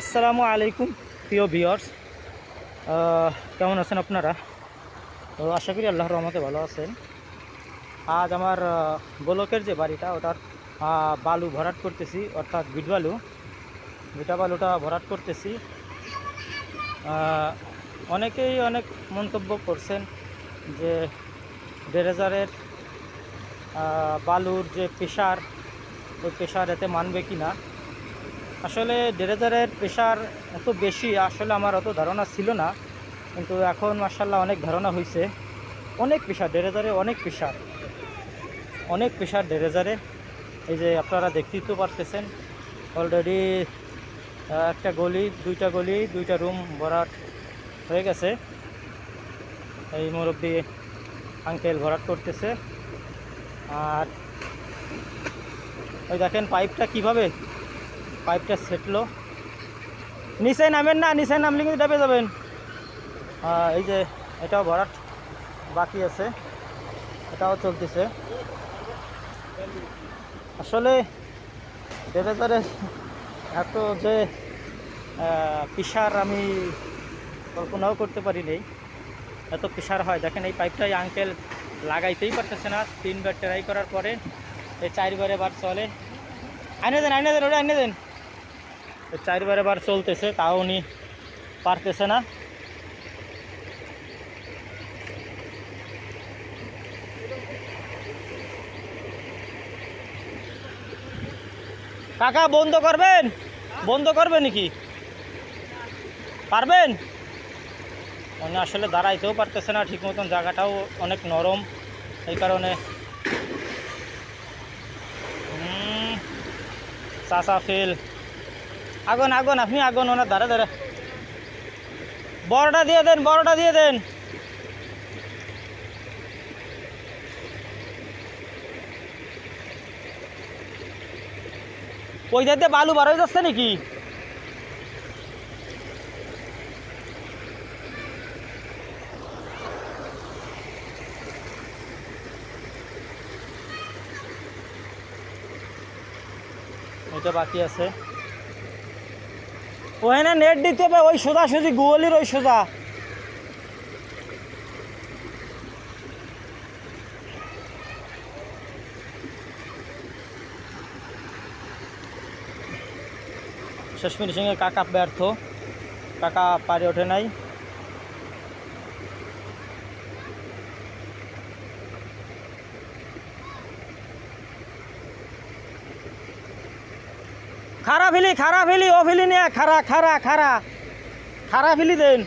আসসালামু আলাইকুম, প্রিয় ভিওর্স কেমন আছেন আপনারা? তো আশা করি আল্লাহর রহমতে ভালো আছেন। আজ আমার গোলকের যে বাড়িটা, ওটার বালু ভরাট করতেছি, অর্থাৎ বিট বালু। বিটা বালুটা ভরাট করতেছি। অনেকেই অনেক মন্তব্য করছেন যে ডেরেজারের বালুর যে প্রেশার ওই প্রেশার এতে মানবে কি না আসলে ডেরেজারের প্রেশার এত বেশি, আসলে আমার অত ধারণা ছিল না। কিন্তু এখন মার্শাল্লাহ অনেক ধারণা হয়েছে অনেক প্রেশার ডেরেজারে অনেক প্রেশার অনেক প্রেশার ডেরেজারে। এই যে আপনারা দেখতেই তো পারতেছেন অলরেডি একটা গলি, দুইটা গলি, দুইটা রুম ভরাট হয়ে গেছে। এই মুরব্বী আঙ্কেল ভরাট করতেছে। আর ওই দেখেন পাইপটা কীভাবে পাইপটা সেটলো। নিচে নামেন না নিচে নামলে কিন্তু ডেবে যাবেন। এই যে, এটাও ভরাট বাকি আছে। এটাও চলতেছে। আসলে ডেরেজারে এত যে পিসার আমি কল্পনাও করতে পারি নেই। এত পিসার হয়। দেখেন এই পাইপটাই আঙ্কেল লাগাইতেই পারতেছে না। তিনবার ট্রাই করার পরে এই চারবারে বার চলে। আইনে দেন আইনে দেন ওটা আইনে দেন। চারবারে বার চলতেছে, তাও উনি পারতেছে না। কাকা, বন্ধ করবেন? বন্ধ করবেন নাকি? পারবেন? উনি আসলে দাঁড়াইতেও পারতেছে না, ঠিক মতন জায়গাটাও অনেক নরম, এই কারণে। চাচা ফেল আগুন আগুন, আপনি আগুন, ওনার দাঁড়া দাঁড়া বড়টা দিয়ে দেন, বড়টা দিয়ে দেন। ওই যাতে বালু বার হয়ে যাচ্ছে নাকি? এটা বাকি আছে। ওখানে নেট দিতে হবে, ওই সোজা সুজি গুগলির ওই সোজা। শেষ ফিনিশিংয়ে কাকা ব্যর্থ। কাকা পারে ওঠে নাই। খারা ফিলি খারা ফিলি ও ফিলি নিয়ে খারা খারা খারা। খারা ফিলি দেন।